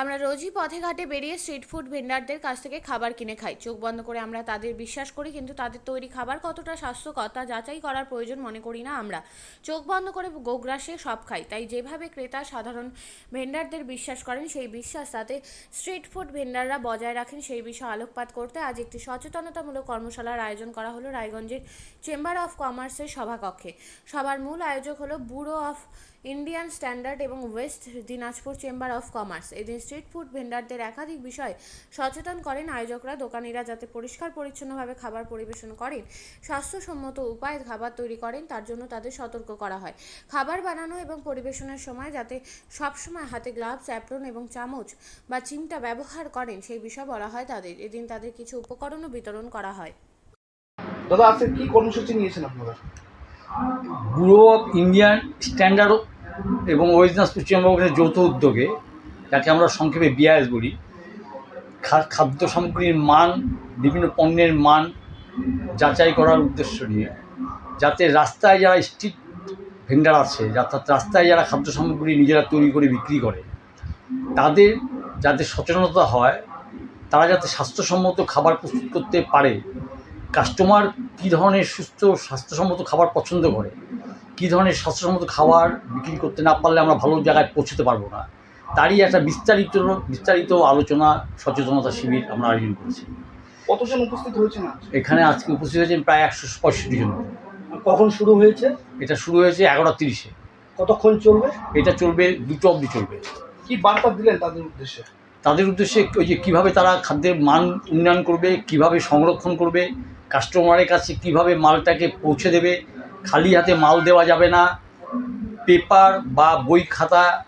আমরা রোজই পথে ঘাটে বেরিয়ে স্ট্রিট ফুড ভেন্ডারদের কাছ থেকে খাবার কিনে খাই। চোখ বন্ধ করে আমরা তাদের বিশ্বাস করি, কিন্তু তাদের তৈরি খাবার কতটা স্বাস্থ্যকর তা যাচাই করার প্রয়োজন মনে করি না আমরা। চোখ বন্ধ করে গোগ্রাসে সব খাই, তাই যেভাবে ক্রেতা সাধারণ ভেন্ডারদের বিশ্বাস করেন, সেই বিশ্বাস তাতে স্ট্রিট ফুড ভেন্ডাররা বজায় রাখেন, সেই বিষয়ে আলোকপাত করতে আজ একটি সচেতনতামূলক কর্মশালার আয়োজন করা হলো রায়গঞ্জের চেম্বার অফ কমার্সের সভাকক্ষে। সবার মূল আয়োজক হলো ব্যুরো অফ ইন্ডিয়ান স্ট্যান্ডার্ড এবং west Dinajpur chamber of commerce এদিন স্ট্রিট ফুড ভেন্ডারদের একাধিক বিষয় সচেতন করেন আয়োজকরা। দোকানিরা যাতে পরিষ্কার পরিচ্ছন্নভাবে খাবার পরিবেশন করেন স্বাস্থ্যসম্মত উপায়ে খাবার তৈরি করেন তার জন্য তাদের সতর্ক করা হয়। খাবার বানানো এবং পরিবেশনের সময় যাতে সবসময় হাতে গ্লাভস অ্যাপ্রন এবং চামচ বা চিমটা ব্যবহার করেন সেই বিষয় বলা হয় তাদের। এদিন তাদের কিছু উপকরণও বিতরণ করা হয়। দাদা আজকে কি কর্মসূচি নিয়েছেন আপনারা? ব্যুরো অফ ইন্ডিয়ান স্ট্যান্ডার্ড এবং ওয়েস্ট দিনাজপুর চেম্বারের যৌথ উদ্যোগে যাকে আমরা সংক্ষেপে বিআইএস বলি খাদ্য সামগ্রীর মান, বিভিন্ন পণ্যের মান যাচাই করার উদ্দেশ্য নিয়ে, যাতে রাস্তায় যারা স্ট্রিট ভেন্ডার আছে, অর্থাৎ রাস্তায় যারা খাদ্য সামগ্রী নিজেরা তৈরি করে বিক্রি করে, তাদের যাতে সচেতনতা হয়, তারা যাতে স্বাস্থ্যসম্মত খাবার প্রস্তুত করতে পারে কাস্টমার কী ধরনের সুস্থ স্বাস্থ্যসম্মত খাবার পছন্দ করে, কী ধরনের স্বাস্থ্যসম্মত খাবার বিক্রি করতে না পারলে আমরা ভালো জায়গায় পৌঁছতে পারব না তারই একটা বিস্তারিত বিস্তারিত আলোচনা সচেতনতা শিবির আমরা আয়োজন করেছি। কতজন উপস্থিত হয়েছেন? এখানে আজকে উপস্থিত হয়েছেন প্রায় একশো পঁয়ষট্টি জন। কখন শুরু হয়েছে? এটা শুরু হয়েছে এগারোটা তিরিশে। কতক্ষণ চলবে? এটা চলবে দুটো অবধি চলবে। কি বার্তা দিলেন তাদের উদ্দেশ্যে? তাদের উদ্দেশ্যে ওই যে কীভাবে তারা খাদ্যের মান উন্নয়ন করবে কীভাবে সংরক্ষণ করবে কাস্টমারের কাছে কীভাবে মালটাকে পৌঁছে দেবে খালি হাতে মাল দেওয়া যাবে না পেপার বা বই খাতা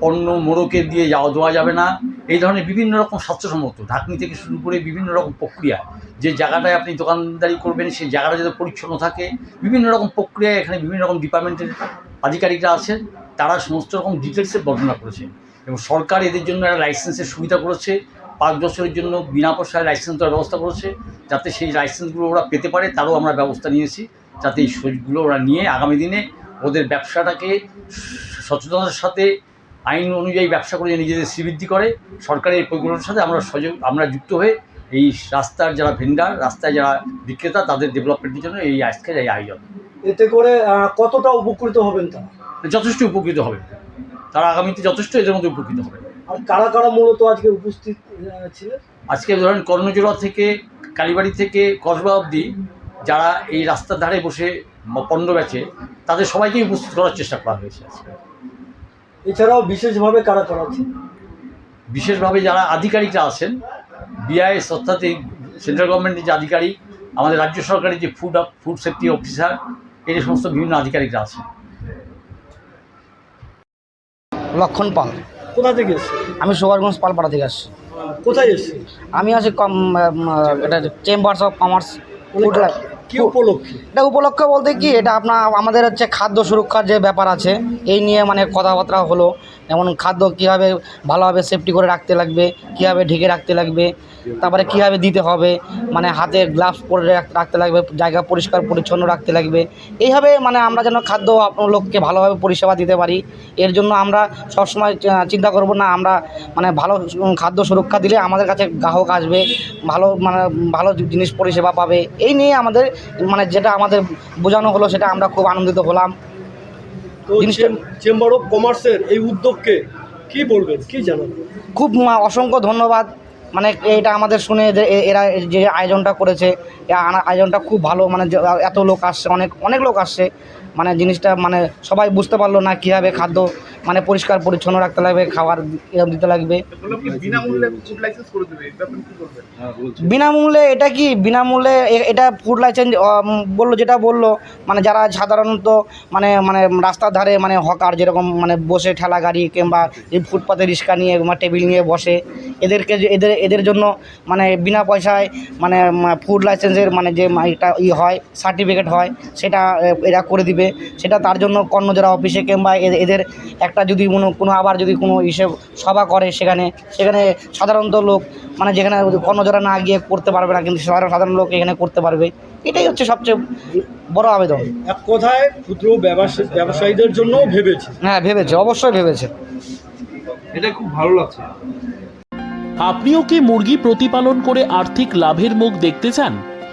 পণ্য মোড়কে দিয়ে যাওয়া দেওয়া যাবে না। এই ধরনের বিভিন্ন রকম স্বাস্থ্যসম্মত ঢাকনি থেকে শুরু করে বিভিন্ন রকম প্রক্রিয়া। যে জায়গাটায় আপনি দোকানদারি করবেন, সেই জায়গাটা যাতে পরিচ্ছন্ন থাকে। বিভিন্ন রকম প্রক্রিয়া এখানে বিভিন্ন রকম ডিপার্টমেন্টের আধিকারিকরা আছেন। তারা সমস্ত রকম ডিটেলসে বর্ণনা করেছেন। এবং সরকার এদের জন্য একটা লাইসেন্সের সুবিধা করেছে। পাঁচ বছরের জন্য বিনা পয়সায় লাইসেন্স দেওয়ার ব্যবস্থা করেছে। যাতে সেই লাইসেন্সগুলো ওরা পেতে পারে, তারও আমরা ব্যবস্থা নিয়েছি। যাতে এই সুযোগগুলো ওরা নিয়ে আগামী দিনে ওদের ব্যবসাটাকে সচেতনতার সাথে আইন অনুযায়ী ব্যবসা করে নিজেদের শ্রীবৃদ্ধি করে সরকারের এই পরিকল্পনার সাথে আমরা সহযোগ আমরা যুক্ত হয়ে এই রাস্তার যারা ভেন্ডার রাস্তায় যারা বিক্রেতা তাদের ডেভেলপমেন্টের জন্য এই আজকের এই আয়োজন। এতে করে কতটা উপকৃত হবেন তারা? যথেষ্ট উপকৃত হবে তারা আগামীতে যথেষ্ট এদের মধ্যে উপকৃত হবে আর কারা কারা মূলত আজকে উপস্থিত ছিলেন? আজকে ধরেন কর্ণজোড়া থেকে কালীবাড়ি থেকে কসবা অবধি যারা এই রাস্তার ধারে বসে পণ্য বেচে তাদের সবাইকেই উপস্থিত করার চেষ্টা করা হয়েছে আজকে। এছাড়াও বিশেষভাবে কারা কারা আছে বিশেষভাবে যারা আধিকারিকরা আছেন বিআইএস অর্থাৎ এই সেন্ট্রাল গভর্নমেন্টের যে আধিকারিক আমাদের রাজ্য সরকারের যে ফুড ফুড সেফটি অফিসার এই যে সমস্ত বিভিন্ন আধিকারিকরা আছেন। লক্ষণ পাল। কোথা থেকে এসছে আমি সুভাষগঞ্জ পালপাড়া থেকে আসছি। কোথায় এসছে আমি আছি কম এটা চেম্বার্স অফ কমার্স ফুড কি উপলক্ষে? এটা উপলক্ষ বলতে কি, এটা আপনার আমাদের হচ্ছে খাদ্য সুরক্ষার যে ব্যাপার আছে, এই নিয়ে মানে কথাবার্তা হলো। যেমন খাদ্য কীভাবে ভালোভাবে সেফটি করে রাখতে লাগবে, কীভাবে ঢেকে রাখতে লাগবে তারপরে কীভাবে দিতে হবে? মানে হাতে গ্লাভস পরে রাখতে লাগবে জায়গা পরিষ্কার পরিচ্ছন্ন রাখতে লাগবে। এইভাবে মানে আমরা যেন খাদ্য আপনার লোককে ভালোভাবে পরিষেবা দিতে পারি। এর জন্য আমরা সবসময় চিন্তা করব না আমরা মানে ভালো খাদ্য সুরক্ষা দিলে আমাদের কাছে গ্রাহক আসবে ভালো মানে ভালো জিনিস পরিষেবা পাবে। এই নিয়ে আমাদের মানে যেটা আমাদের বোঝানো হলো সেটা আমরা খুব আনন্দিত হলাম। চেম্বার অফ কমার্সের এই উদ্যোগকে কি বলবেন? কি জানাবেন? খুব অসংখ্য ধন্যবাদ। মানে এটা আমাদের শুনে যে এরা যে আয়োজনটা করেছে আয়োজনটা খুব ভালো মানে এত লোক আসছে, অনেক অনেক লোক আসছে মানে জিনিসটা মানে সবাই বুঝতে পারল না কীভাবে খাদ্য মানে পরিষ্কার পরিচ্ছন্ন রাখতে লাগবে খাবার এরকম দিতে লাগবে। বিনামূল্যে ফুড লাইসেন্স করে দেবে এই ব্যাপারে কি করবেন বিনামূল্যে এটা কি? বিনামূল্যে এটা ফুড লাইসেন্স বলল যেটা বলল মানে যারা সাধারণত মানে মানে রাস্তার ধারে মানে হকার যেরকম মানে বসে ঠেলা গাড়ি কিংবা এই ফুটপাতে রিক্সা নিয়ে বা টেবিল নিয়ে বসে এদেরকে যে- এদের এদের জন্য মানে বিনা পয়সায় মানে ফুড লাইসেন্সের মানে যে এটা ই হয় সার্টিফিকেট হয় সেটা এরা করে দিবে। সেটা তার জন্য কর্ণজোড়া অফিসে কিংবা এ- এদের একটা যদি কোনো কোনো আবার যদি কোনো হিসেব সভা করে সেখানে সেখানে সাধারণত লোক মানে যেখানে কর্ণজোড়া না গিয়ে করতে পারবে না কিন্তু সাধারণ সাধারণ লোক এখানে করতে পারবে। এটাই হচ্ছে সবচেয়ে বড় আবেদন। এক কথায় ক্ষুদ্র ব্যবসা ব্যবসায়ীদের জন্যও ভেবেছে। হ্যাঁ ভেবেছে অবশ্যই ভেবেছে। এটা খুব ভালো লাগছে। আপনিও কি মুরগি প্রতিপালন করে আর্থিক লাভের মুখ দেখতে চান?